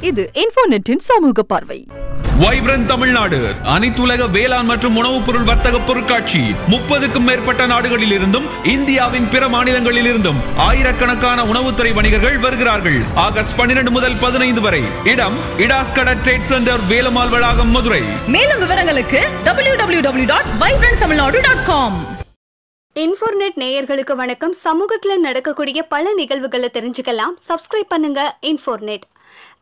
இது இன்ஃபோநெட்டின் சமூக பார்வை. வைப்ரன் தமிழ்நாடு அனைத்துலக வேளாண் மற்றும் உணவுப் பொருள் வர்த்தக பொருட்காட்சி முப்பதுக்கும் மேற்பட்ட நாடுகளில் இருந்தும் இந்தியாவின் பிற மாநிலங்களில் இருந்தும் ஆயிரக்கணக்கான உணவுத்துறை வணிகர்கள் வருகிறார்கள். ஆகஸ்ட் பன்னிரண்டு முதல் பதினைந்து வரை இடம் இடாஸ்கட ட்ரேட் சென்டர் வேலுமால் வளாகம் மதுரை. மேலும் விவரங்களுக்கு www.vibranttamilnadu.com இன்ஃபோர்நெட் நேயர்களுக்கு வணக்கம். சமூகத்துல நடக்கக்கூடிய பல நிகழ்வுகளை தெரிஞ்சுக்கலாம். சப்ஸ்கிரைப் பண்ணுங்க இன்ஃபோர்நெட்.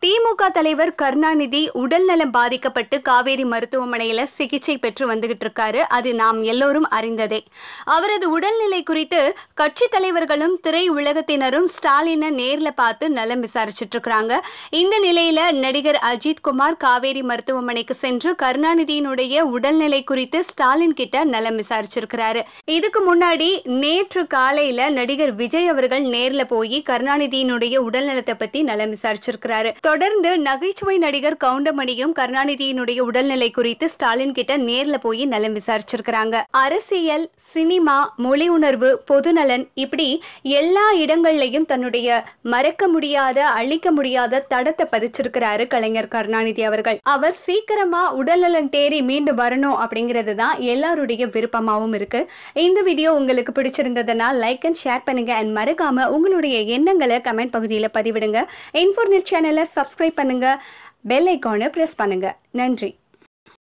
திமுக தலைவர் கருணாநிதி உடல்நலம் பாதிக்கப்பட்டு காவேரி மருத்துவமனையில் சிகிச்சை பெற்று வந்துகிட்டு இருக்காரு. அது நாம் எல்லோரும் அறிந்ததே. அவரது உடல்நிலை குறித்து கட்சி தலைவர்களும் திரை உலகத்தினரும் ஸ்டாலினை நேர்ல பார்த்து நலம் விசாரிச்சுட்டு இருக்கிறாங்க. இந்த நிலையில நடிகர் அஜித் குமார் காவேரி மருத்துவமனைக்கு சென்று கருணாநிதியினுடைய உடல்நிலை குறித்து ஸ்டாலின் கிட்ட நலம் விசாரிச்சிருக்கிறாரு. இதுக்கு முன்னாடி நேற்று காலையில நடிகர் விஜய் அவர்கள் நேர்ல போய் கருணாநிதியினுடைய உடல்நலத்தை பத்தி நலம் விசாரிச்சிருக்கிறார். தொடர்ந்து நகைச்சுவை நடிகர் கவுண்டமணியும் கருணாநிதியினுடைய உடல்நிலை குறித்து ஸ்டாலின் கிட்ட நேர்ல போய் நலம் விசாரிச்சிருக்கிறாங்க. அரசியல் சினிமா மொழி உணர்வு பொதுநலன் இப்படி எல்லா இடங்கள்லையும் தன்னுடைய மறக்க முடியாத அழிக்க முடியாத தடத்தை பதிச்சிருக்கிறாரு கலைஞர் கருணாநிதி அவர்கள். அவர் சீக்கிரமா உடல்நலன் தேடி மீண்டு வரணும் அப்படிங்கிறது தான் எல்லாருடைய விருப்பமாகவும் இருக்கு. இந்த வீடியோ உங்களுக்கு பிடிச்சிருந்ததுன்னா லைக் அண்ட் ஷேர் பண்ணுங்க. அண்ட் மறக்காம உங்களுடைய எண்ணங்களை கமெண்ட் பகுதியில் பதிவிடுங்க. இன்ஃபோர்நெட் சேனலை சப்ஸ்கிரைப் பண்ணுங்க. பெல் ஐக்கானை ப்ரெஸ் பண்ணுங்க. நன்றி.